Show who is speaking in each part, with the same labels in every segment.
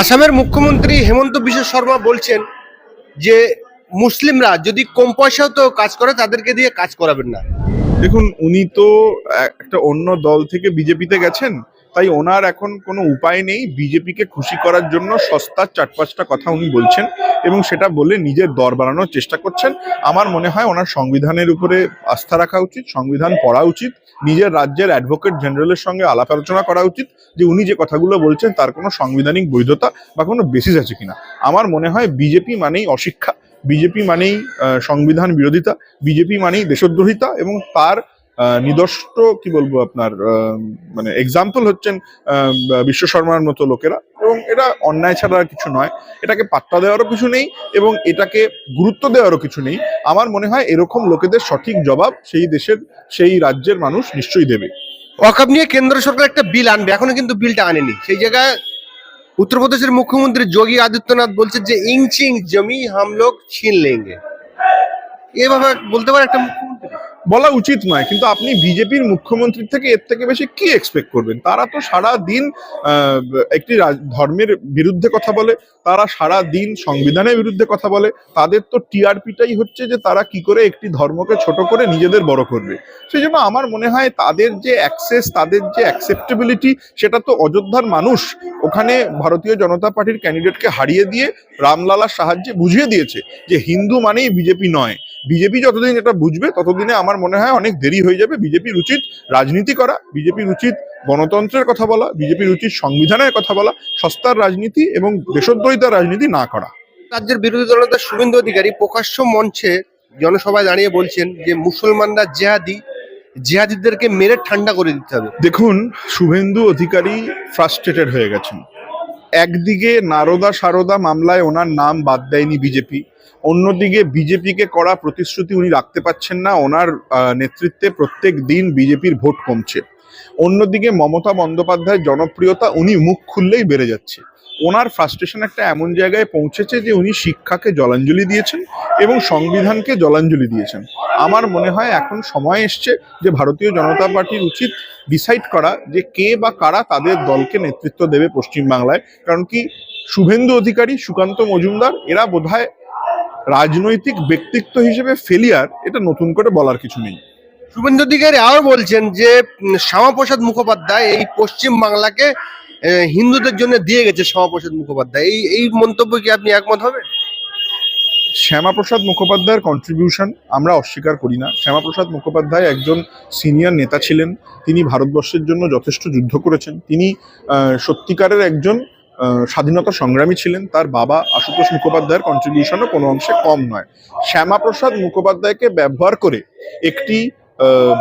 Speaker 1: আসামের মুখ্যমন্ত্রী হেমন্ত বিশ্ব শর্মা বলছেন যে মুসলিমরা যদি কম পয়সাও তো কাজ করে, তাদেরকে দিয়ে কাজ করাবেন না।
Speaker 2: দেখুন, উনি তো একটা অন্য দল থেকে বিজেপিতে গেছেন। তাই ওনার এখন কোনো উপায় নেই বিজেপিকে খুশি করার জন্য সস্তার চার পাঁচটা কথা উনি বলছেন এবং সেটা বলে নিজের দর বাড়ানোর চেষ্টা করছেন। আমার মনে হয় ওনার সংবিধানের উপরে আস্থা রাখা উচিত, সংবিধান পড়া উচিত, নিজের রাজ্যের অ্যাডভোকেট জেনারেলের সঙ্গে আলাপ আলোচনা করা উচিত যে উনি যে কথাগুলো বলছেন তার কোনো সাংবিধানিক বৈধতা বা কোনো বেসিস আছে কিনা। আমার মনে হয় বিজেপি মানেই অশিক্ষা, বিজেপি মানেই সংবিধান বিরোধিতা, বিজেপি মানেই দেশদ্রোহিতা এবং তার নিদর্ষ্ট, কি বলব আপনার মানে এক্সাম্পল হচ্ছেন বিশ্ব শর্মার মতো লোকেরা। এবং এটা অন্যায় ছাড়া আর কিছু নয়। এটাকে পাত্তা দেওয়ারও কিছু নেই এবং এটাকে গুরুত্ব দেওয়ারও কিছু নেই। আমার মনে হয় এরকম লোকেদের সঠিক জবাব সেই দেশের, সেই রাজ্যের মানুষ নিশ্চয়ই দেবে।
Speaker 1: ওয়াকাব নিয়ে কেন্দ্র সরকার একটা বিল আনবে। এখনও কিন্তু বিলটা আনেনি। সেই জায়গায় উত্তরপ্রদেশের মুখ্যমন্ত্রী যোগী আদিত্যনাথ বলছে যে, ইঞ্চি জমি হাম লোক ছিন লেঙ্গে এভাবে বলতে পারে একটা
Speaker 2: বলা উচিত নয়, কিন্তু আপনি বিজেপির মুখ্যমন্ত্রীর থেকে এর থেকে বেশি কি এক্সপেক্ট করবেন? তারা তো সারা দিন একটি ধর্মের বিরুদ্ধে কথা বলে, তারা সারা দিন সংবিধানের বিরুদ্ধে কথা বলে, তাদের তো টিআরপিটাই হচ্ছে যে তারা কি করে একটি ধর্মকে ছোট করে নিজেদের বড় করবে। সেই জন্য আমার মনে হয় তাদের যে অ্যাক্সেস তাদের যে অ্যাকসেপ্টেবিলিটি সেটা তো অযোধ্যার মানুষ ওখানে ভারতীয় জনতা পার্টির ক্যান্ডিডেটকে হারিয়ে দিয়ে রামলালার সাহায্যে বুঝিয়ে দিয়েছে যে হিন্দু মানেই বিজেপি নয়। বিজেপি যতদিন এটা বুঝবে ততদিনে আমার মনে হয় অনেক দেরি হয়ে যাবে বিজেপির উচিত রাজনীতি করা বিজেপির উচিত গণতন্ত্রের কথা বলা বিজেপির উচিত সংবিধানের কথা বলা সস্তার রাজনীতি এবং দেশদ্রোহিতার রাজনীতি না করা।
Speaker 1: রাজ্যের বিরোধী দলনেতা শুভেন্দু অধিকারী প্রকাশ্য মঞ্চে জনসভায় দাঁড়িয়ে বলছেন যে মুসলমানরা জেহাদি জেহাদিদেরকে মেরে ঠান্ডা করে দিতে হবে।
Speaker 2: দেখুন শুভেন্দু অধিকারী ফ্রাস্ট্রেটেড হয়ে গেছেন। একদিকে নারদা সারদা মামলায় ওনার নাম বাদ দেয়নি বিজেপি অন্যদিকে বিজেপিকে করা প্রতিশ্রুতি উনি রাখতে পারছেন না, ওনার নেতৃত্বে প্রত্যেক দিন বিজেপির ভোট কমছে। অন্যদিকে মমতা বন্দ্যোপাধ্যায়ের জনপ্রিয়তা উনি মুখ খুললেই বেড়ে যাচ্ছে। ওনার ফ্রাস্ট্রেশন একটা এমন জায়গায় পৌঁছেছে যে উনি শিক্ষাকে জলাঞ্জলি দিয়েছেন এবং সংবিধানকে জলাঞ্জলি দিয়েছেন। আমার মনে হয় এখন সময় এসছে যে ভারতীয় জনতা পার্টির উচিত ডিসাইড করা যে কে বা কারা তাদের দলকে নেতৃত্ব দেবে পশ্চিমবাংলায়। কারণ কি শুভেন্দু অধিকারী, সুকান্ত মজুমদার, এরা বোধহয় রাজনৈতিক ব্যক্তিত্ব হিসেবে ফেলিয়ার এটা নতুন করে বলার কিছু নেই।
Speaker 1: শুভেন্দু অধিকারী আরও বলছেন যে শ্যামাপ্রসাদ মুখোপাধ্যায় এই পশ্চিম বাংলাকে হিন্দুদের জন্য দিয়ে গেছে শ্যামাপ্রসাদ মুখোপাধ্যায়। এই এই মন্তব্য কি আপনি একমত হবে
Speaker 2: শ্যামাপ্রসাদ মুখোপাধ্যায়ের কন্ট্রিবিউশন আমরা অস্বীকার করি না। শ্যামাপ্রসাদ মুখোপাধ্যায় একজন সিনিয়র নেতা ছিলেন। তিনি ভারতবর্ষের জন্য যথেষ্ট যুদ্ধ করেছেন। তিনি সত্যিকারের একজন স্বাধীনতা সংগ্রামী ছিলেন। তার বাবা আশুতোষ মুখোপাধ্যায়ের কন্ট্রিবিউশনও কোনো অংশে কম নয়। শ্যামাপ্রসাদ মুখোপাধ্যায়কে ব্যবহার করে একটি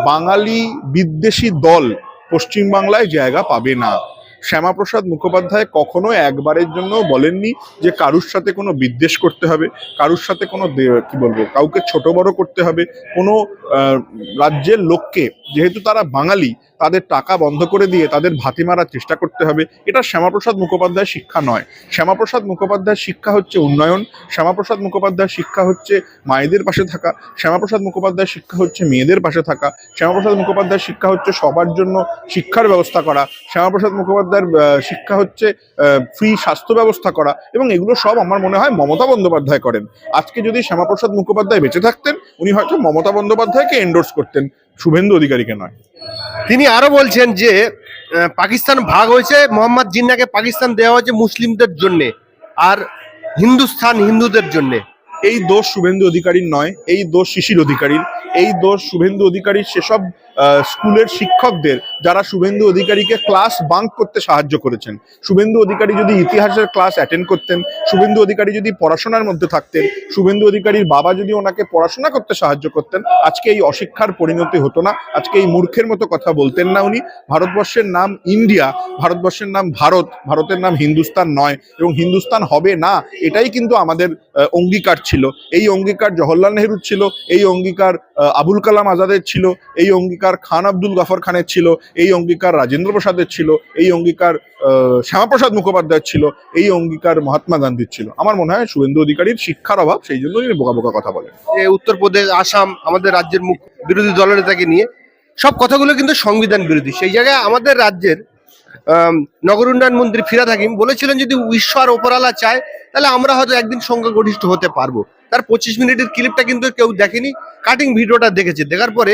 Speaker 2: বাঙালি বিদ্বেষী দল পশ্চিমবাংলায় জায়গা পাবে না। শ্যামাপ্রসাদ মুখোপাধ্যায় কখনো একবারের জন্য বলেননি যে কারুর সাথে কোনো বিদ্বেষ করতে হবে, কারুর সাথে কোনো কি বলব, কাউকে ছোট বড় করতে হবে। কোনো রাজ্যের লোককে, যেহেতু তারা বাঙালি, তাদের টাকা বন্ধ করে দিয়ে তাদের ভাতি মারার চেষ্টা করতে হবে। এটা শ্যামাপ্রসাদ মুখোপাধ্যায়ের শিক্ষা নয়। শ্যামাপ্রসাদ মুখোপাধ্যায়ের শিক্ষা হচ্ছে উন্নয়ন, শ্যামাপ্রসাদ মুখোপাধ্যায়ের শিক্ষা হচ্ছে মায়েদের পাশে থাকা, শ্যামাপ্রসাদ মুখোপাধ্যায়ের শিক্ষা হচ্ছে মেয়েদের পাশে থাকা, শ্যামাপ্রসাদ মুখোপাধ্যায়ের শিক্ষা হচ্ছে সবার জন্য শিক্ষার ব্যবস্থা করা, শ্যামাপ্রসাদ মুখোপাধ্যায়ের আহ, শিক্ষা হচ্ছে ফ্রি স্বাস্থ্য ব্যবস্থা করা এবং এগুলো সব আমার মনে হয় মমতা বন্দ্যোপাধ্যায় করেন। আজকে যদি শ্যামাপ্রসাদ মুখোপাধ্যায় বেঁচে থাকতেন উনি হয়তো মমতা বন্দ্যোপাধ্যায়কে এন্ডোর্স করতেন শুভেন্দু অধিকারীকে নয়।
Speaker 1: তিনি আরও বলছেন যে পাকিস্তান ভাগ হয়েছে মোহাম্মদ জিন্নাকে পাকিস্তান দেওয়া হয়েছে মুসলিমদের জন্য আর হিন্দুস্থান হিন্দুদের জন্য।
Speaker 2: এই দোষ শুভেন্দু অধিকারীর নয় এই দোষ শিশির অধিকারীর। এই দোষ শুভেন্দু অধিকারীর সেসব স্কুলের শিক্ষকদের যারা শুভেন্দু অধিকারীকে ক্লাস বাঙ্ক করতে সাহায্য করেছেন। শুভেন্দু অধিকারী যদি ইতিহাসের ক্লাস অ্যাটেন্ড করতেন, শুভেন্দু অধিকারী যদি পড়াশোনার মধ্যে থাকতেন, শুভেন্দু অধিকারীর বাবা যদি ওনাকে পড়াশোনা করতে সাহায্য করতেন, আজকে এই অশিক্ষার পরিণতি হতো না, আজকে এই মূর্খের মতো কথা বলতেন না উনি। ভারতবর্ষের নাম ইন্ডিয়া, ভারতবর্ষের নাম ভারত, ভারতের নাম হিন্দুস্তান নয় এবং হিন্দুস্তান হবে না, এটাই কিন্তু আমাদের অঙ্গীকার ছিল। এই অঙ্গীকার জওহরলাল নেহরুর ছিল, এই অঙ্গীকার আবুল কালাম আজাদের ছিল, এই অঙ্গীকার খান আব্দুল গাফর খানের ছিল, এই অঙ্গীকার রাজেন্দ্র প্রসাদের ছিল, এই অঙ্গীকার শ্যামাপ্রসাদ মুখোপাধ্যায়ের ছিল, এই অঙ্গীকার মহাত্মা গান্ধীর ছিল। আমার মনে হয় শুভেন্দু অধিকারীর শিক্ষার অভাব, সেই জন্য তিনি বোকা বোকা কথা বলেন।
Speaker 1: উত্তরপ্রদেশ, আসাম, আমাদের রাজ্যের মুখ, বিরোধী দলনেতাকে নিয়ে সব কথাগুলো কিন্তু সংবিধান বিরোধী। সেই জায়গায় আমাদের রাজ্যের নগর উন্নয়ন মন্ত্রী ফিরাদ হাকিম বলেছিলেন, যদি ঈশ্বর ওপরালা চায়, তাহলে আমরা হয়তো একদিন সংখ্যাগরিষ্ঠ হতে পারব। তার পঁচিশ মিনিটের ক্লিপটা কিন্তু কেউ দেখেনি কাটিং ভিডিওটা দেখেছে। দেখার পরে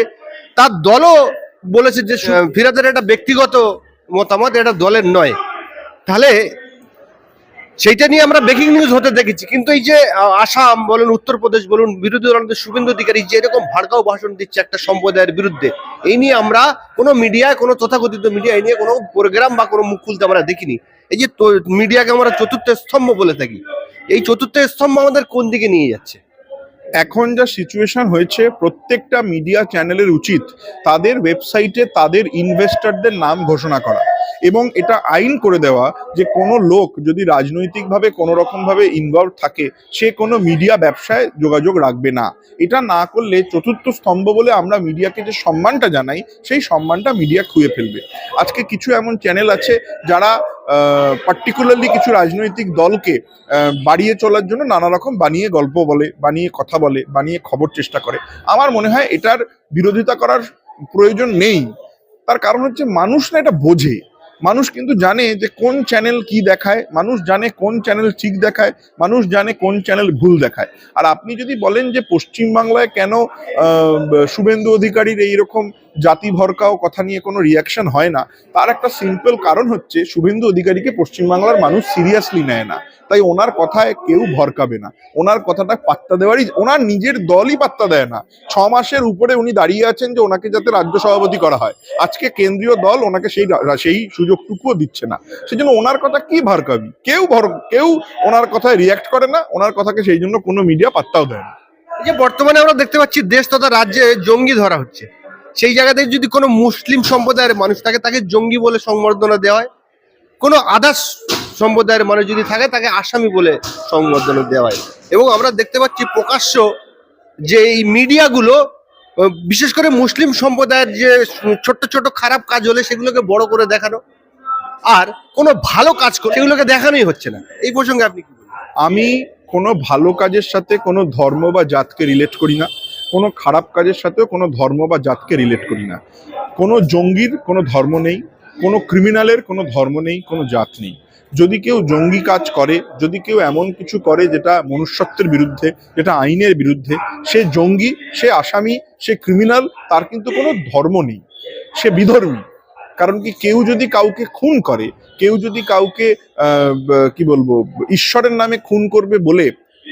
Speaker 1: তার দলও বলেছে যে আহ, ফিরাদের এটা ব্যক্তিগত মতামত এটা দলের নয়। তাহলে সেইটা নিয়ে আমরা ব্রেকিং নিউজ হতে দেখেছি। কিন্তু এই যে আসাম বলুন উত্তরপ্রদেশ বলুন বিরোধী দলের শুভেন্দু অধিকারী যে এরকম ভাড়কাও ভাষণ দিচ্ছে একটা সম্প্রদায়ের বিরুদ্ধে এই নিয়ে আমরা কোনো মিডিয়ায় কোনো তথাকথিত মিডিয়া এই নিয়ে কোনো প্রোগ্রাম বা কোনো মুখ খুলতে আমরা দেখিনি। এই যে মিডিয়াকে আমরা চতুর্থ স্তম্ভ বলে থাকি। এই চতুর্থ স্তম্ভ আমাদের কোন দিকে নিয়ে যাচ্ছে?
Speaker 2: এখন যা সিচুয়েশন হয়েছে, প্রত্যেকটা মিডিয়া চ্যানেলের উচিত তাদের ওয়েবসাইটে তাদের ইনভেস্টরদের নাম ঘোষণা করা। এবং এটা আইন করে দেওয়া যে কোনো লোক যদি রাজনৈতিকভাবে কোনো রকমভাবে ইনভলভ থাকে, সে কোনো মিডিয়া ব্যবসায় যোগাযোগ রাখবে না। এটা না করলে চতুর্থ স্তম্ভ বলে আমরা মিডিয়াকে যে সম্মানটা জানাই, সেই সম্মানটা মিডিয়া খুঁয়ে ফেলবে। আজকে কিছু এমন চ্যানেল আছে যারা পার্টিকুলারলি কিছু রাজনৈতিক দলকে বাড়িয়ে চলার জন্য নানা রকম বানিয়ে গল্প বলে, বানিয়ে কথা বলে, বানিয়ে খবর চেষ্টা করে। আমার মনে হয় এটার বিরোধিতা করার প্রয়োজন নেই। তার কারণ হচ্ছে মানুষ না এটা বোঝে। মানুষ কিন্তু জানে যে কোন চ্যানেল কি দেখায়, মানুষ জানে কোন চ্যানেল ঠিক দেখায়, মানুষ জানে কোন চ্যানেল ভুল দেখায়। আর আপনি যদি বলেন যে পশ্চিমবাংলায় কেন শুভেন্দু অধিকারীর এইরকম জাতি ভরকাও কথা নিয়ে কোনো রিয়াকশন হয় না। তার একটা সিম্পল কারণ হচ্ছে, শুভেন্দু অধিকারীকে পশ্চিমবাংলার মানুষ সিরিয়াসলি নেয় না। তাই ওনার কথায় কেউ ভরকাবে না। ওনার কথাটা পাত্তা দেওয়ারই, ওনার নিজের দলই পাত্তা দেয় না। ছ মাসের উপরে উনি দাঁড়িয়ে আছেন যে ওনাকে যাতে রাজ্য সভাপতি করা হয়। আজকে কেন্দ্রীয় দল ওনাকে সেই সেই সুযোগটুকুও দিচ্ছে না। সেজন্য ওনার কথা কি ভরকাবি? কেউ ভর, কেউ ওনার কথায় রিয়াক্ট করে না, ওনার কথাকে সেই জন্য কোনো মিডিয়া পাত্তাও দেয় না।
Speaker 1: যে বর্তমানে আমরা দেখতে পাচ্ছি, দেশ তথা রাজ্যে জঙ্গি ধরা হচ্ছে। সেই জায়গাতে যদি কোনো মুসলিম সম্প্রদায়ের মানুষ থাকে, তাকে জঙ্গি বলে সংবর্ধনা দেওয়া হয়। কোনো আদার্স সম্প্রদায়ের মানুষ যদি থাকে, তাকে আসামি বলে সংবর্ধনা দেওয়া হয়। এবং আমরা দেখতে পাচ্ছি প্রকাশ্য যে এই মিডিয়াগুলো বিশেষ করে মুসলিম সম্প্রদায়ের যে ছোট্ট ছোট খারাপ কাজ হলে সেগুলোকে বড় করে দেখানো, আর কোনো ভালো কাজ করে সেগুলোকে দেখানোই হচ্ছে না। এই প্রসঙ্গে আপনি
Speaker 2: আমি কোনো ভালো কাজের সাথে কোনো ধর্ম বা জাতকে রিলেট করি না। কোনো খারাপ কাজের সাথেও কোনো ধর্ম বা জাতকে রিলেট করি না। কোনো জঙ্গির কোনো ধর্ম নেই, কোনো ক্রিমিনালের কোনো ধর্ম নেই, কোনো জাত নেই। যদি কেউ জঙ্গি কাজ করে, যদি কেউ এমন কিছু করে যেটা মনুষ্যত্বের বিরুদ্ধে, যেটা আইনের বিরুদ্ধে, সে জঙ্গি, সে আসামি, সে ক্রিমিনাল তার কিন্তু কোনো ধর্ম নেই। সে বিধর্মী। কারণ কি, কেউ যদি কাউকে খুন করে, কেউ যদি কাউকে কি বলব, ঈশ্বরের নামে খুন করবে বলে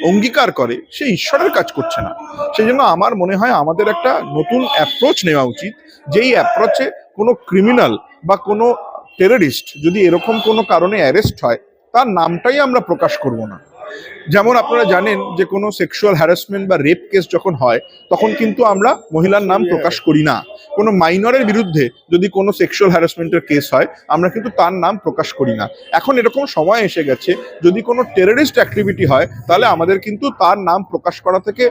Speaker 2: অঙ্গীকার করে, সে ঈশ্বরের কাজ করছে না। সেই জন্য আমার মনে হয় আমাদের একটা নতুন অ্যাপ্রোচ নেওয়া উচিত। যেই অ্যাপ্রোচে কোনো ক্রিমিনাল বা কোনো টেররিস্ট যদি এরকম কোনো কারণে অ্যারেস্ট হয়, তার নামটাই আমরা প্রকাশ করব না। যেমন আপনারা জানেন যে কোনো সেক্সুয়াল হ্যারাসমেন্ট বা রেপ কেস যখন হয়, তখন কিন্তু আমরা মহিলার নাম প্রকাশ করি না। কোনো মাইনরের বিরুদ্ধে যদি কোনো সেক্সুয়াল হ্যারাসমেন্টের কেস হয়, আমরা কিন্তু তার নাম প্রকাশ করি না। এখন এরকম সময় এসে গেছে, যদি কোনো টেররিস্ট অ্যাক্টিভিটি হয়, তাহলে আমাদের কিন্তু তার নাম প্রকাশ করা থেকে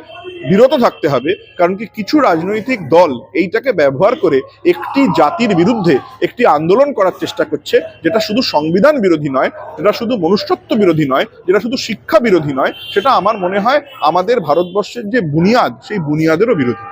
Speaker 2: বিরত থাকতে হবে, কারণ কি কিছু রাজনৈতিক দল এইটাকে ব্যবহার করে একটি জাতির বিরুদ্ধে একটি আন্দোলন করার চেষ্টা করছে, যেটা শুধু সংবিধান বিরোধী নয়, যেটা শুধু মনুষ্যত্ব বিরোধী নয়, যেটা শুধু শিক্ষা বিরোধী নয় সেটা আমার মনে হয় আমাদের ভারতবর্ষের যে বুনিয়াদ সেই বুনিয়াদেরও বিরোধী।